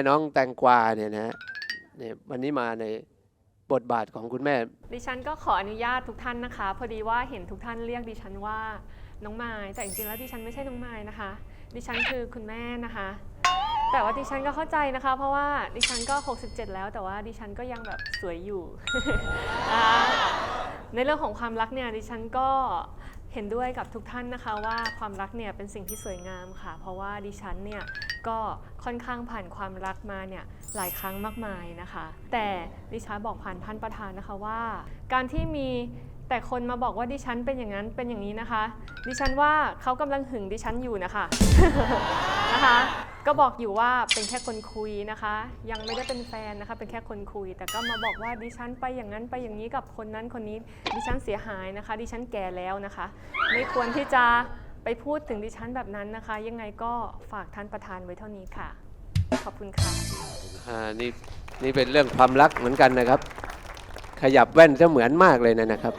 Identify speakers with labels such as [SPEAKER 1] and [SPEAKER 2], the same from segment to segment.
[SPEAKER 1] น้องแตงกวาเนี่ยนะฮะเนี่ยวันนี้มาในบทบาทของคุณแม่
[SPEAKER 2] ดิฉันก็ขออนุญาตทุกท่านนะคะ พอดีว่าเห็นทุกท่านเรียกดิฉันว่าน้องไม้แต่จริงๆแล้วดิฉันไม่ใช่น้องไม้นะคะ ดิฉันคือคุณแม่นะคะ แต่ว่าดิฉันก็เข้าใจนะคะ เพราะว่าดิฉันก็ 67 แล้ว แต่ว่าดิฉันก็ยังแบบสวยอยู่ในเรื่องของความรักเนี่ยดิฉันก็ เห็นด้วยกับทุกท่านนะคะว่าความรักเนี่ยเป็นสิ่งที่สวยงามค่ะ เพราะว่าดิฉันเนี่ยก็ค่อนข้างผ่านความรักมาเนี่ยหลายครั้งมากมายนะคะ แต่ดิฉันบอกผ่านท่านประธานนะคะว่า การที่มีแต่คนมาบอกว่าดิฉันเป็นอย่างนั้นเป็นอย่างนี้นะคะ ดิฉันว่าเขากำลังหึงดิฉันอยู่นะคะนะคะ ก็บอกอยู่ว่าเป็นแค่คนคุยนะคะ ยังไม่ได้เป็นแฟนนะคะ เป็นแค่คนคุย แต่ก็มาบอกว่าดิฉันไปอย่างนั้นไปอย่างนี้กับคนนั้นคนนี้ ดิฉันเสียหายนะคะ ดิฉันแก่แล้วนะคะ ไม่ควรที่จะไปพูดถึงดิฉันแบบนั้นนะคะ ยังไงก็ฝากท่านประธานไว้เท่านี้ค่ะ ขอบคุณค่ะ
[SPEAKER 1] อ่านี่นี่เป็นเรื่องความรักเหมือนกันนะครับ ขยับแว่นจะเหมือนมากเลยนะนะครับ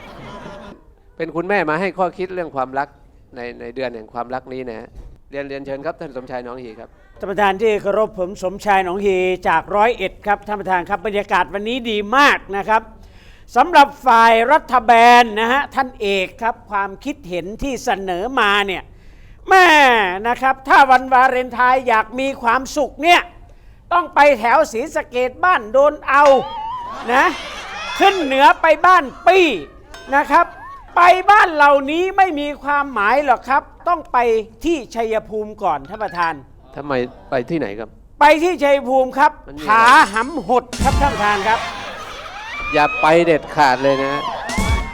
[SPEAKER 1] เป็นคุณแม่มาให้ข้อคิดเรื่องความรักในในเดือนแห่งความรักนี้นะฮะเรียนเรียนเชิญครับท่านสมชายน้องหีครับ
[SPEAKER 3] ท่านประธานที่เคารพผมสมชายหนองฮีจากร้อยเอ็ดครับท่านประธานครับบรรยากาศวันนี้ดีมากนะครับสำหรับฝ่ายรัฐบาลนะฮะท่านเอกครับความคิดเห็นที่เสนอมาเนี่ยแม่นะครับ ถ้าวันวาเลนไทน์อยากมีความสุขเนี่ยต้องไปแถวศรีสะเกดบ้านโดนเอานะขึ้นเหนือไปบ้านปี้นะครับ ไปบ้านเหล่านี้ไม่มีความหมายหรอกครับ ต้องไปที่ชัยภูมิก่อนท่านประธาน
[SPEAKER 1] ทำไมไปที่ไหนครับ
[SPEAKER 3] ไปที่ชัยภูมิครับ
[SPEAKER 1] มันมีอะไร
[SPEAKER 3] ผาหำหดครับท่านประธานครับ
[SPEAKER 1] อย่าไปเด็ดขาดเลยนะฮะ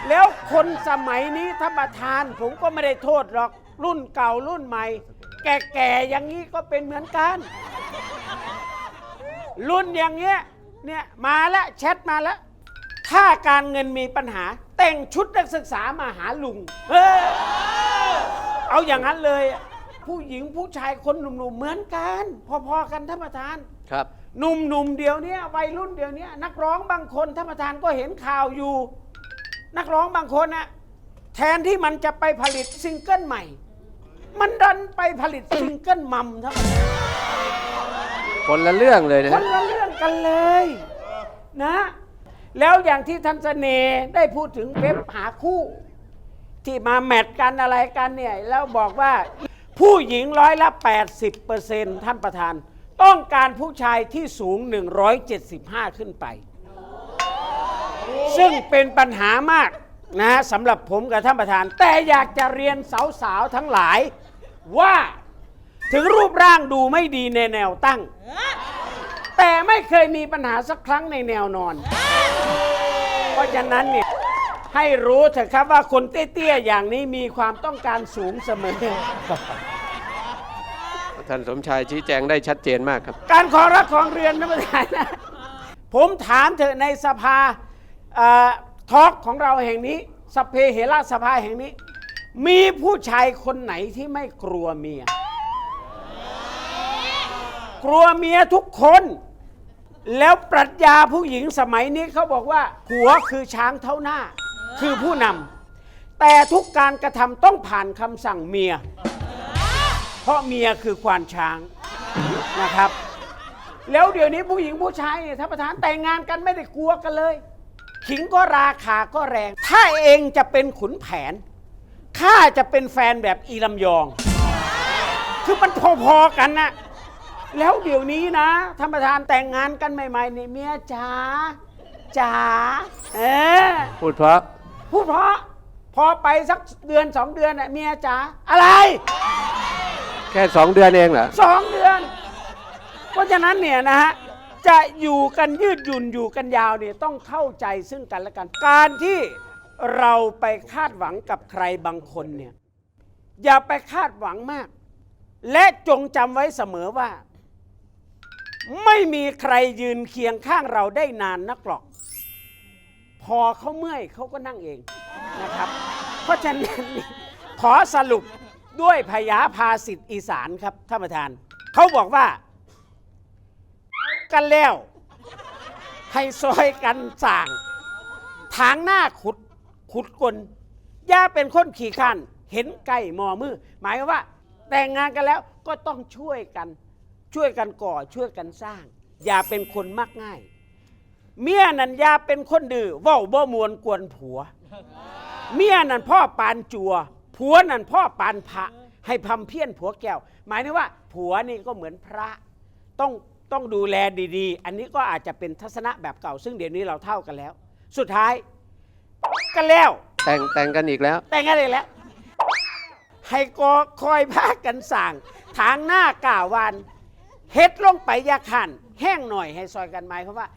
[SPEAKER 3] แล้วคนสมัยนี้ท่านประธานผมก็ไม่ได้โทษหรอกรุ่นเก่ารุ่นใหม่ แก่ๆอย่างนี้ก็เป็นเหมือนกัน รุ่นอย่างเงี้ยเนี่ยมาแล้วแชทมาแล้วถ้าการเงินมีปัญหา แต่งชุดนักศึกษามาหาลุงเออเอาอย่างนั้นเลย ผู้หญิงผู้ชายคนหนุ่มๆเหมือนกัน พอๆกันท่านประธาน
[SPEAKER 1] ครับ
[SPEAKER 3] หนุ่มๆเดี๋ยวเนี้ยวัยรุ่นเดี๋ยวเนี้ยนักร้องบางคนท่านประธานก็เห็นข่าวอยู่ นักร้องบางคนนะแทนที่มันจะไปผลิตซิงเกิลใหม่ มันดันไปผลิตซิงเกิลมัมท่านประธาน
[SPEAKER 1] คนละเรื่องเลยนะ
[SPEAKER 3] ค
[SPEAKER 1] ฮะ
[SPEAKER 3] นละเรื่องกันเลยนะ แล้วอย่างที่ท่านเสน่ห์ได้พูดถึงเว็บหาคู่ ที่มาแมทกันอะไรกันเนี่ยแล้วบอกว่า ผู้หญิงร้อยละ 80%ท่านประธาน ต้องการผู้ชายที่สูง 175 ขึ้นไป ซึ่งเป็นปัญหามากนะสำหรับผมกับท่านประธาน แต่อยากจะเรียนสาวๆ ทั้งหลาย ว่าถึงรูปร่างดูไม่ดีในแนวตั้ง แต่ไม่เคยมีปัญหาสักครั้งในแนวนอน เพราะฉะนั้นเนี่ย ให้รู้เถอะครับว่าคนเตี้ยๆอย่างนี้มีความต้องการสูงเสมอ
[SPEAKER 1] ท่านสมชายชี้แจงได้ชัดเจนมากครับ
[SPEAKER 3] การขอรักของเรือนนะประธานนะ ผมถามเถอะในสภาเอ่อทอล์กของเราแห่งนี้สพเพเหระสภาแห่งนี้ มีผู้ชายคนไหนที่ไม่กลัวเมีย กลัวเมียทุกคน แล้วปรัชญาผู้หญิงสมัยนี้เขาบอกว่า หัวคือช้างเท่าหน้า คือผู้นำแต่ทุกการกระทำต้องผ่านคำสั่งเมีย เพราะเมียคือควานช้างนะครับ แล้วเดี๋ยวนี้ผู้หญิงผู้ชายเนี่ยท่านประธานแต่งงานกันไม่ได้กลัวกันเลย ขิงก็ราคาก็แรง ถ้าเองจะเป็นขุนแผนข้าจะเป็นแฟนแบบอีลำยอง คือมันพอๆกันนะแล้วเดี๋ยวนี้นะท่านประธานแต่งงานกันใหม่ๆเนี่ยเมียจ๋าจ๋าเออ
[SPEAKER 1] พูดเพราะ
[SPEAKER 3] พูดเพราะ พอไปสักเดือนสองเดือนน่ะเมียจ๋าอะไร
[SPEAKER 1] แค่สองเดือนเองเหรอ
[SPEAKER 3] สองเดือน เพราะฉะนั้นเนี่ยนะฮะจะอยู่กันยืดหยุ่นอยู่กันยาวเนี่ยต้องเข้าใจซึ่งกันและกัน การที่เราไปคาดหวังกับใครบางคนเนี่ยอย่าไปคาดหวังมาก และจงจำไว้เสมอว่า ไม่มีใครยืนเคียงข้างเราได้นานนักหรอก พอเขาเมื่อยเขาก็นั่งเองนะครับ เพราะฉะนั้นขอสรุปด้วยพยาภาสิทธิอีสานครับท่านประธาน เขาบอกว่า กันแล้ว ให้ซอยกันสั่งทางหน้าขุดขุดกลย่าเป็นคนขี่ขันเห็นไก่มอมือ หมายว่า แต่งงานกันแล้วก็ต้องช่วยกัน ช่วยกันก่อช่วยกันสร้าง อย่าเป็นคนมักง่าย เมียนันอยาเป็นคนดื้อเว้าบ่มวนกวนผัว เมียนั่นพ่อปานจัว ผัวนั่นพ่อปานพระ ให้พำเพี้ยนผัวแก้ว หมายถึงว่า ผัวนี่ก็เหมือนพระต้องต้องดูแลดีๆ อันนี้ก็อาจจะเป็นทัศนะแบบเก่า ซึ่งเดี๋ยวนี้เราเท่ากันแล้ว สุดท้ายกันแล้ว
[SPEAKER 1] แต่งแต่งกันอีกแล้ว
[SPEAKER 3] แต่งกันเลยแล้ว ให้ก็คอยพากันสั่งทางหน้ากล่าววันเฮ็ดลงไปอยาขันแห้งหน่อยให้ซอยกันไหมเพราะว่า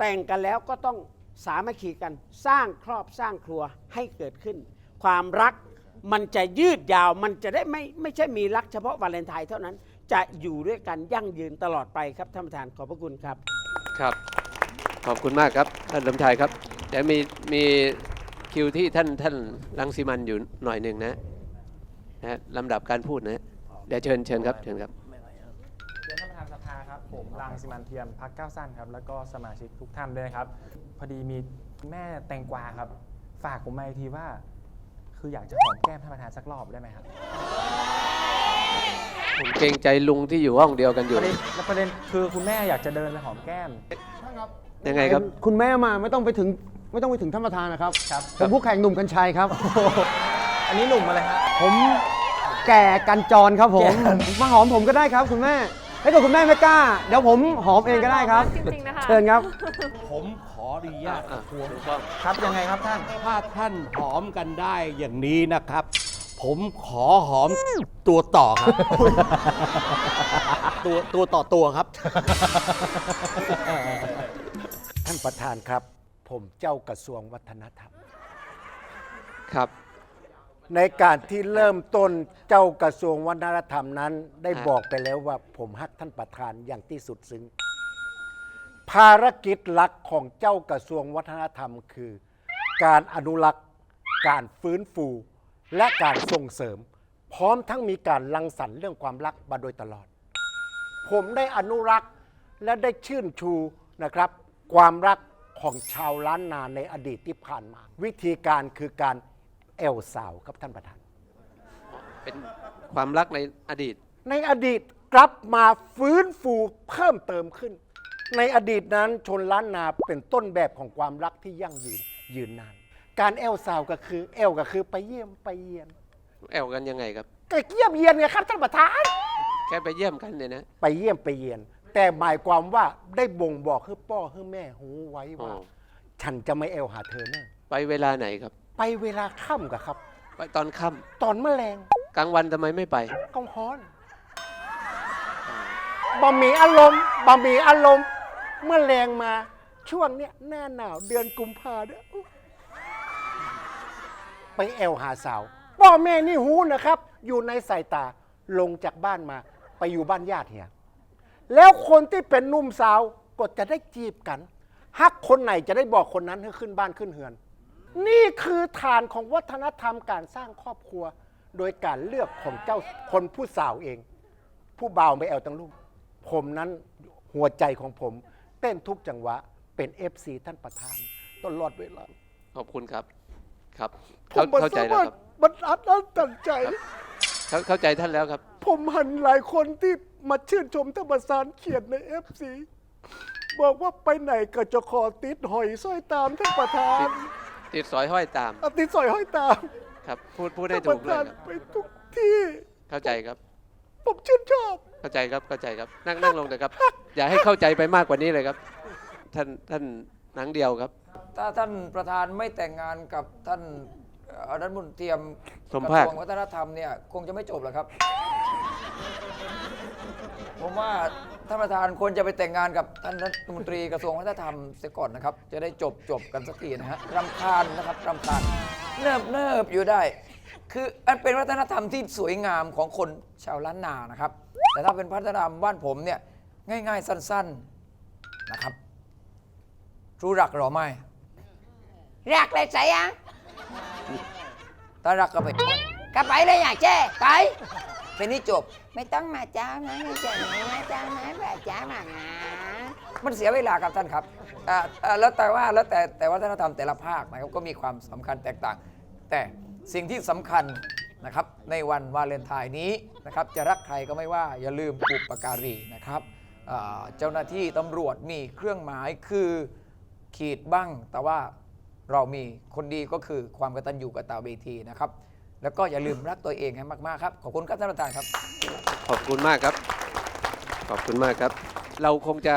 [SPEAKER 3] แต่งกันแล้วก็ต้องสามัคคีกันสร้างครอบสร้างครัวให้เกิดขึ้น ความรักมันจะยืดยาวมันจะได้ไม่ไม่ใช่มีรักเฉพาะวาเลนไทน์เท่านั้น จะอยู่ด้วยกันยั่งยืนตลอดไปครับท่านประธานขอบพระคุณครับ
[SPEAKER 1] ครับ ขอบคุณมากครับ ท่านสมชายครับเดี๋ยวมีมีคิวที่ท่านท่านรังสิมันอยู่หน่อยหนึ่งนะนะลำดับการพูดนะเดี๋ยวเชิญเชิญครับเชิญ
[SPEAKER 4] ครับ ผมรังสิมันเทียมพักก้าวสั้นครับ แล้วก็สมาชิกทุกท่านด้วยนะครับ พอดีมีแม่แตงกวาครับ ฝากผมมาอีกทีว่า คืออยากจะหอมแก้มท่านประธานสักรอบได้ไหมครับ
[SPEAKER 1] ผมเกรงใจลุงที่อยู่ห้องเดียวกันอ
[SPEAKER 4] ป
[SPEAKER 1] ยู่
[SPEAKER 4] ระเด็นแล้วประเด็นคือคุณแม่อยากจะเดินไปหอมแก้ม
[SPEAKER 1] ยังไงครับ
[SPEAKER 5] คุณแม่มาไม่ต้องไปถึงไม่ต้องไปถึงท่านประธานนะครับ
[SPEAKER 4] ครับ
[SPEAKER 5] ผมผู้แข่งหนุ่มกัญชัยครับ
[SPEAKER 4] อันนี้หนุ่มอะไรครับ
[SPEAKER 5] ผมแก่กันจรครับผม มาหอมผมก็ได้ครับ คุณแม่ ถ้าเกิดคุณแม่ไม่กล้า เดี๋ยวผมหอมเองก็ได้ครับ
[SPEAKER 2] จริงๆนะคะ
[SPEAKER 5] เชิญครับ
[SPEAKER 6] ผมขออนุญาต
[SPEAKER 1] อะ
[SPEAKER 6] ประท้วง
[SPEAKER 1] ถูกต้อง
[SPEAKER 4] ครับยังไงครับท่าน
[SPEAKER 6] ถ้าท่านหอมกันได้อย่างนี้นะครับ ผมขอหอมตัวต่อครับ ตัวตัวต่อตัวครับ ท่านประธานครับ ผมเจ้ากระทรวงวัฒนธรรม
[SPEAKER 1] ครับ
[SPEAKER 6] ในการที่เริ่มต้นเจ้ากระทรวงวัฒนธรรมนั้น ได้บอกไปแล้วว่าผมฮักท่านประธานอย่างที่สุดซึ้งภารกิจหลักของเจ้ากระทรวงวัฒนธรรมคือ การอนุรักษ์ การฟื้นฟู และการส่งเสริม พร้อมทั้งมีการรังสรรค์เรื่องความรักมาโดยตลอด ผมได้อนุรักษ์และได้ชื่นชูนะครับ ความรักของชาวล้านนาในอดีตที่ผ่านมา วิธีการคือการ เอลสาวครับท่านประธาน
[SPEAKER 1] เป็นความรักในอดีต
[SPEAKER 6] ในอดีตกลับมาฟื้นฟูเพิ่มเติมขึ้น ในอดีตนั้นชนล้านนาเป็นต้นแบบของความรักที่ยั่งยืนยืนนาน การเอลสาวก็คือเอลก็คือไปเยี่ยมไปเยียน
[SPEAKER 1] แอลกันยังไงครับ
[SPEAKER 6] ก็เยี่ยมเยียนไงครับท่านประธาน
[SPEAKER 1] แค่ไปเยี่ยมกันเนี่ยนะ
[SPEAKER 6] ไปเยี่ยมไปเยียน แต่หมายความว่าได้บ่งบอกให้พ่อให้แม่หูไว้ว่า
[SPEAKER 1] อ๋อ
[SPEAKER 6] ฉันจะไม่เอลหาเธอเนะ
[SPEAKER 1] ไปเวลาไหนครับ
[SPEAKER 6] ไปเวลาค่ำกับครับ
[SPEAKER 1] ไปตอนค่
[SPEAKER 6] ตอนแมลงำ
[SPEAKER 1] กลางวันทำไมไม่ไป
[SPEAKER 6] กองฮ้อนบะหมี่อารมณ์บะหมี่อารมณ์เมื่อแรงมาช่วงเนี้ยหน้าหนาวเดือนกุมภาเนี่ยอุ๊ยไปแอลหาสาวพ่อแม่นี่หูนะครับ อยู่ในสายตาลงจากบ้านมา ไปอยู่บ้านญาติเฮีย แล้วคนที่เป็นหนุ่มสาวก็จะได้จีบกันฮักคนไหนจะได้บอกคนนั้นให้ขึ้นบ้านขึ้นเฮือน นี่คือฐานของวัฒนธรรมการสร้างครอบครัว โดยการเลือกของเจ้าคนผู้สาวเอง ผู้บ่าวไม่แอลตังลูกผมนั้นหัวใจของผม เต้นทุกจังหวะเป็น FC ท่านประธานตลอดเวลา
[SPEAKER 1] ขอบคุณครับครับ
[SPEAKER 6] ผ
[SPEAKER 1] เข้าม
[SPEAKER 6] มัน
[SPEAKER 1] เข้าใจ
[SPEAKER 6] สา
[SPEAKER 1] แล้ว
[SPEAKER 6] มารถ
[SPEAKER 1] ครับ
[SPEAKER 6] บรรอัดอั้นตันใจ
[SPEAKER 1] เข้าเข้าใจท่านแล้วครับ
[SPEAKER 6] ผมหันหลายคนที่มาชื่นชมท่านประธานเขียนใน FC บอกว่าไปไหนก็จะขอติดหอยสร้อยตามท่านประธาน
[SPEAKER 1] ติดสอยห้อยตาม
[SPEAKER 6] เอาติดสอยห้อยตาม
[SPEAKER 1] ครับ พูดพูดได้
[SPEAKER 6] ท่าน
[SPEAKER 1] ถู
[SPEAKER 6] ป
[SPEAKER 1] ก
[SPEAKER 6] ระ
[SPEAKER 1] เลย
[SPEAKER 6] ธาน
[SPEAKER 1] ครับ
[SPEAKER 6] ไปทุกที่
[SPEAKER 1] เข้าใจครับ
[SPEAKER 6] ผมชื่นชอบ
[SPEAKER 1] เข้าใจครับเข้าใจครับ นั่งนั่งลงเลยครับ อย่าให้เข้าใจไปมากกว่านี้เลยครับ ท่านท่านหนังเดียวครับ
[SPEAKER 7] ถ้าท่านประธานไม่แต่งงานกับท่านเอ่อรัฐมนตรี
[SPEAKER 1] สม
[SPEAKER 7] ก
[SPEAKER 1] ภาค
[SPEAKER 7] ระทรวงวัฒนธรรมเนี่ย คงจะไม่จบหรอกครับ ผมว่า ท่านประธานควรจะไปแต่งงานกับท่านรัฐมนตรีกระทรวงวัฒนธรรมเสียก่อนนะครับ จะได้จบจบกันสักทีนะฮะรำคาญนะครับรำคาญเนิบเนิบอยู่ได้ คืออันเป็นวัฒนธรรมที่สวยงามของคนชาวล้านนานะครับ แต่ถ้าเป็นวัฒนธรรมบ้านผมเนี่ยง่าย ๆ สั้น ๆนะครับ รู้รักหรอไม่
[SPEAKER 8] รักเลยใส่ยัง
[SPEAKER 7] ถ้ารักก็ไป
[SPEAKER 8] ก็ไปเลยอยากเจ้ไป
[SPEAKER 7] แค่นี้จบ
[SPEAKER 8] ไม่ต้องมาเจ้านะไม่เจ้านะมาเจ้านะแบบเจ้าหมานะ
[SPEAKER 7] มันเสียเวลาครับท่านครับอ่าอ่าแล้วแต่ว่าแล้วแต่แต่วัฒนธรรมแต่ละภาคนะครับก็มีความสำคัญแตกต่าง แต่สิ่งที่สำคัญนะครับในวันวาเลนไทน์นี้นะครับจะรักใครก็ไม่ว่าอย่าลืมปุปการีนะครับอ่าเจ้าหน้าที่ตำรวจมีเครื่องหมายคือขีดบ้างแต่ว่า เรามีคนดีก็คือความกตัญญูกตเวทีนะครับ แล้วก็อย่าลืมรักตัวเองให้มากๆครับ ขอบคุณครับท่านประธานครับ
[SPEAKER 1] ขอบคุณมากครับ ขอบคุณมากครับ เราคงจะ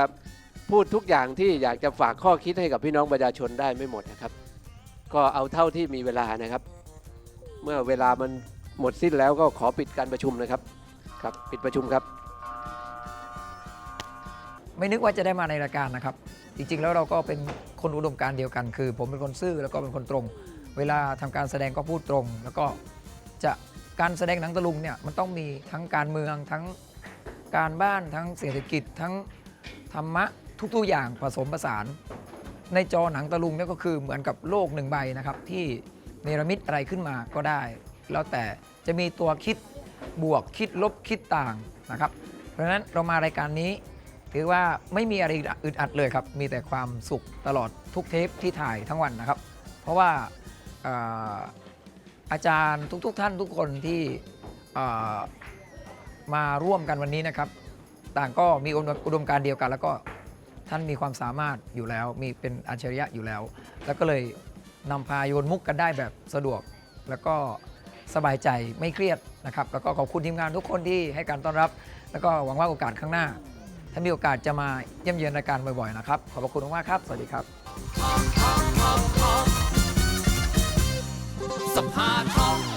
[SPEAKER 1] พูดทุกอย่างที่อยากจะฝากข้อคิดให้กับพี่น้องประชาชนได้ไม่หมดนะครับ ก็เอาเท่าที่มีเวลานะครับ เมื่อเวลามันหมดสิ้นแล้วก็ขอปิดการประชุมนะครับ ครับปิดประชุมครับ
[SPEAKER 7] ไม่นึกว่าจะได้มาในรายการนะครับ จริงๆ แล้วเราก็เป็นคนอุดมการณ์เดียวกัน คือ ผมเป็นคนซื่อแล้วก็เป็นคนตรง เวลาทำการแสดงก็พูดตรง แล้วก็จะการแสดงหนังตะลุงเนี่ยมันต้องมีทั้งการเมืองทั้งการบ้านทั้งเศรษฐกิจทั้งธรรมะทุกๆอย่างผสมผสาน ในจอหนังตะลุงเนี่ยก็คือเหมือนกับโลกหนึ่งใบนะครับ ที่เนรมิตอะไรขึ้นมาก็ได้ แล้วแต่จะมีตัวคิดบวกคิดลบคิดต่างนะครับ เพราะฉะนั้นเรามารายการนี้ ถือว่าไม่มีอะไรอึดอัดเลยครับ มีแต่ความสุขตลอดทุกเทปที่ถ่ายทั้งวันนะครับ เพราะว่า อาจารย์ทุกๆทท่านทุกคนที่มาร่วมกันวันนี้นะครับ ต่างก็มีอุดมการณ์เดียวกัน แล้วก็ท่านมีความสามารถอยู่แล้ว มีเป็นอัจฉริยะอยู่แล้ว แล้วก็เลยนำพาโยนมุกกันได้แบบสะดวก แล้วก็สบายใจไม่เครียดนะครับ แล้วก็ขอบคุณทีมงานทุกคนที่ให้การต้อนรับ แล้วก็หวังว่าโอกาสข้างหน้า ถ้ามีโอกาสจะมาเยี่ยมเยียนรายการบ่อยๆนะครับ ขอบพระคุณมากครับ สวัสดีครับ
[SPEAKER 9] สภาทอง